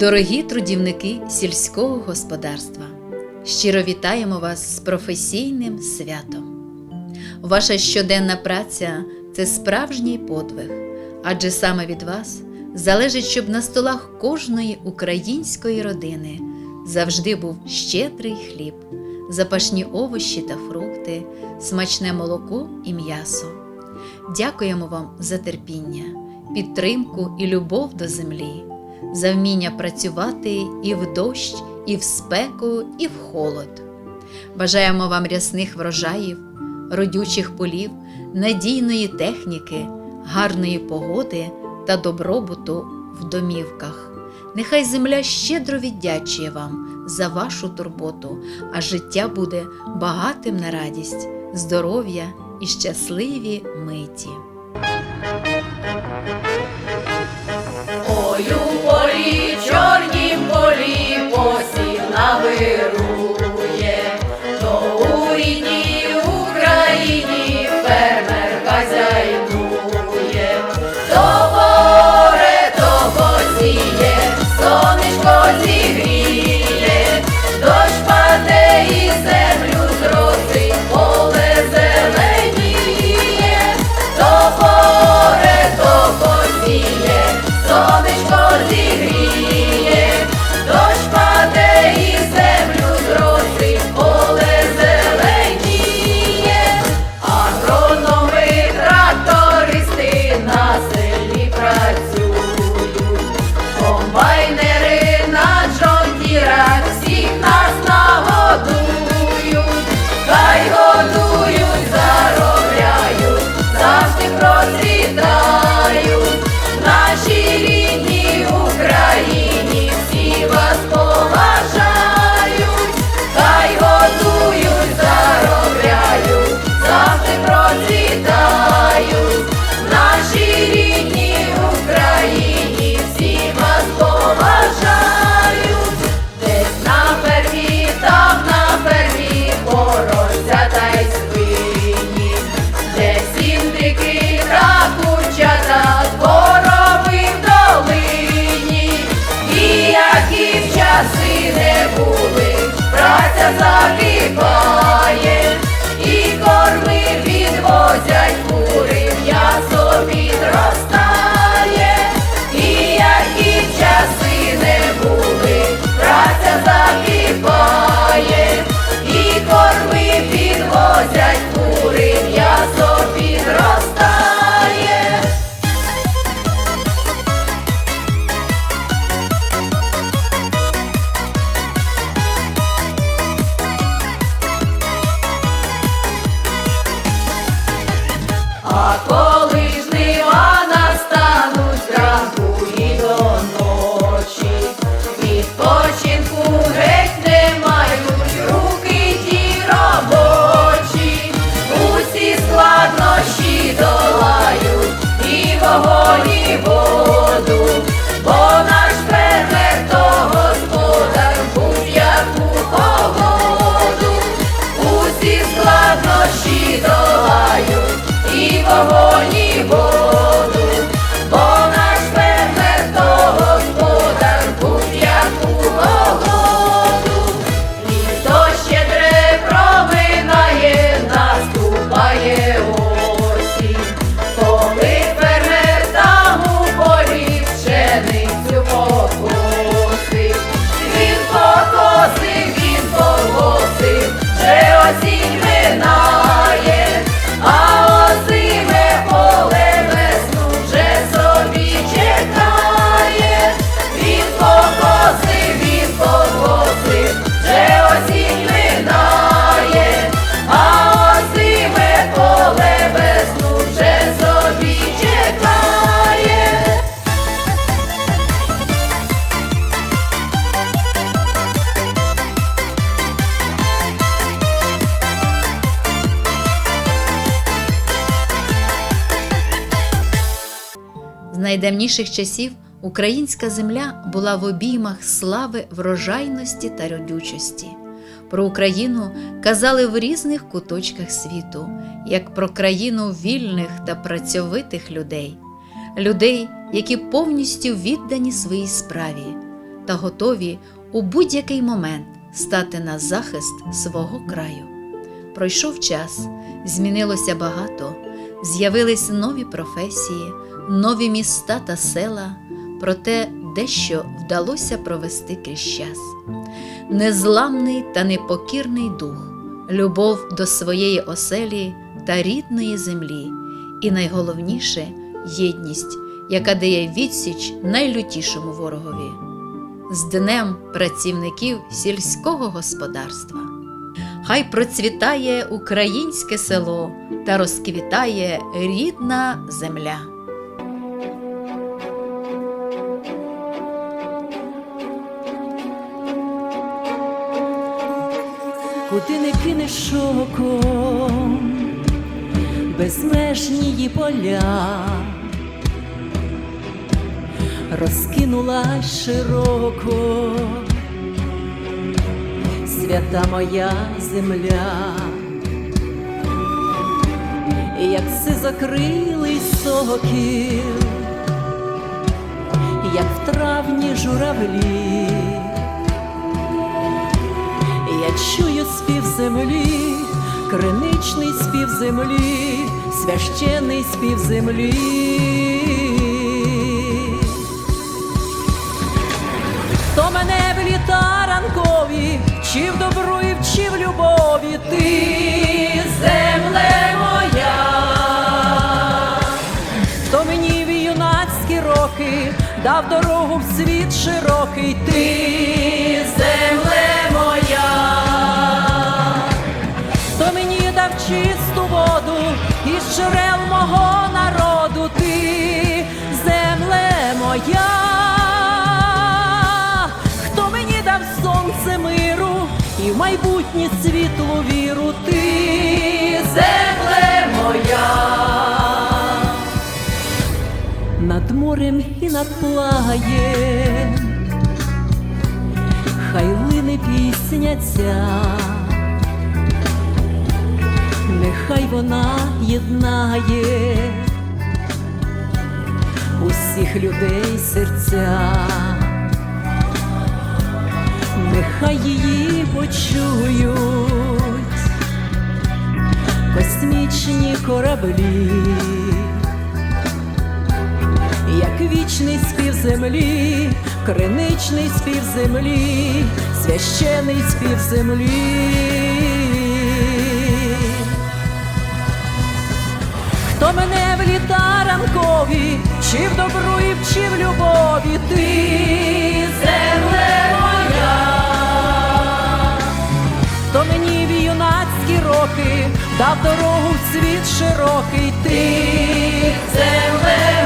Дорогі трудівники сільського господарства, щиро вітаємо вас з професійним святом. Ваша щоденна праця це справжній подвиг, адже саме від вас залежить, щоб на столах кожної української родини завжди був щедрий хліб, запашні овочі та фрукти, смачне молоко і м'ясо. Дякуємо вам за терпіння, підтримку і любов до землі, за вміння працювати і в дощ, і в спеку, і в холод. Бажаємо вам рясних врожаїв, родючих полів, надійної техніки, гарної погоди та добробуту в домівках. Нехай земля щедро віддячує вам за вашу турботу, а життя буде багатим на радість, здоров'я і щасливі миті. І найдавніших часів українська земля була в обіймах слави врожайності та родючості. Про Україну казали в різних куточках світу, як про країну вільних та працьовитих людей, людей, які повністю віддані своїй справі, та готові у будь-який момент стати на захист свого краю. Пройшов час, змінилося багато, з'явились нові професії, нові міста та села, проте дещо вдалося провести крізь час. Незламний та непокірний дух, любов до своєї оселі та рідної землі, і найголовніше єдність, яка дає відсіч найлютішому ворогові. З днем працівників сільського господарства. Хай процвітає українське село та розквітає рідна земля. Куди не кинеш оком, безмежні її поля, розкинула широко, свята моя земля, як си закрилий сокіл, як в травні журавлі. Я чую спів землі, криничний спів землі, священний спів землі. Хто мене в літа ранкові, чи в добру і в любові, ти земле моя, хто мені в юнацькі роки дав дорогу в світ широкий, ти дав чисту воду із джерел мого народу, ти земле моя, хто мені дав сонце миру і в майбутнє світлу віру, ти земле моя. Над морем і над плагаєм, хай лине пісня ця, нехай вона єднає усіх людей серця, нехай її почують космічні кораблі як вічний спів землі, криничний спів землі, священий спів землі. Хто мене в літа ранкові, чи в добру і чи в любові, ти земле моя, хто мені в юнацькі роки дав дорогу в світ широкий, ти земле моя,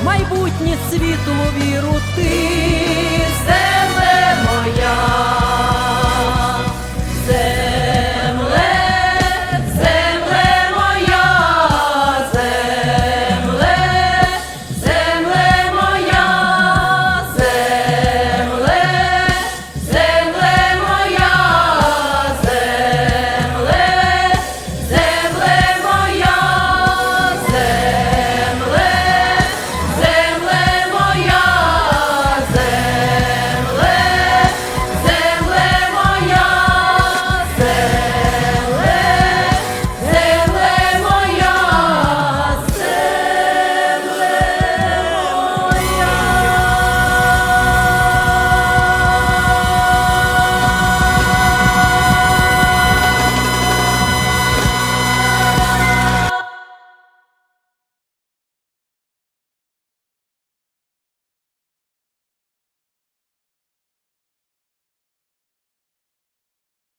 в майбутнє світло віру, ти земле моя.